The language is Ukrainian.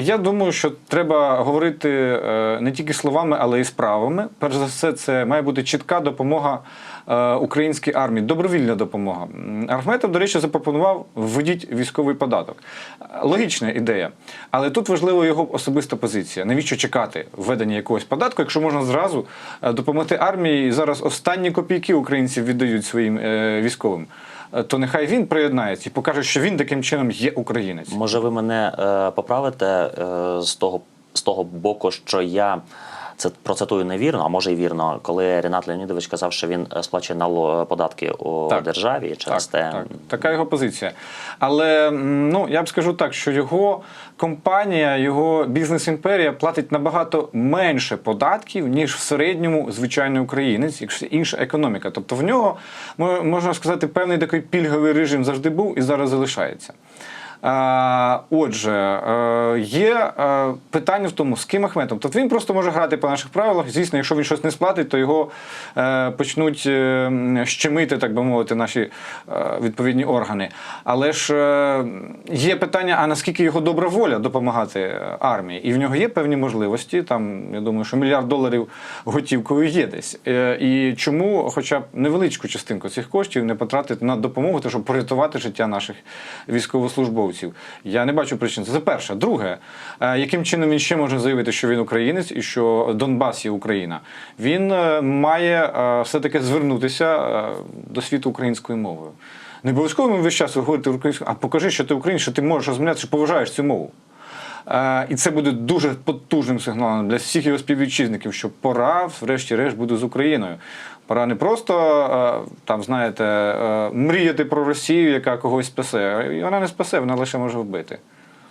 Я думаю, що треба говорити е, не тільки словами, але й справами. Перш за все, це має бути чітка допомога е, українській армії, добровільна допомога. Архметов, до речі, запропонував введіть військовий податок. Логічна ідея, але тут важлива його особиста позиція. Навіщо чекати введення якогось податку, якщо можна зразу е, допомогти армії? І зараз останні копійки українців віддають своїм військовим. Е, То нехай він приєднається і покаже, що він таким чином є українець. Може, ви мене е, поправите е, з того з того боку, що я це процитую невірно, а може й вірно, коли Ренат Леонідович казав, що він е, сплачує нало податки у Так. державі через те. так, така його позиція. Але ну я б скажу так, що його компанія, його бізнес-імперія платить набагато менше податків, ніж в середньому звичайний українець, якщо інша економіка. Тобто в нього мо- можна сказати, певний такий пільговий режим завжди був і зараз залишається. Отже, е, є е, питання в тому, з ким Ахметом. Тобто він просто може грати по наших правилах. Звісно, якщо він щось не сплатить, то його е, почнуть щемити, так би мовити, наші відповідні органи. Але ж є питання: а наскільки його добра воля допомагати армії? І в нього є певні можливості. Там я думаю, що мільярд доларів готівкою є десь. І чому, хоча б невеличку частинку цих коштів не потратити на допомогу, щоб порятувати життя наших військовослужбовців? Я не бачу причин. Це перше. Друге, е, яким чином він ще може заявити, що він українець і що Донбас є Україна? Він е, має е, все-таки звернутися е, до світу українською мовою. Не обов'язково весь час говорити українською, а покажи, що ти українець, що ти можеш розмовляти, що поважаєш цю мову. Е, І це буде дуже потужним сигналом для всіх його співвітчизників, що пора, врешті-решт, буде з Україною. Пора не просто е, там, знаєте, е, мріяти про Росію, яка когось спасе. Вона не спасе, вона лише може вбити.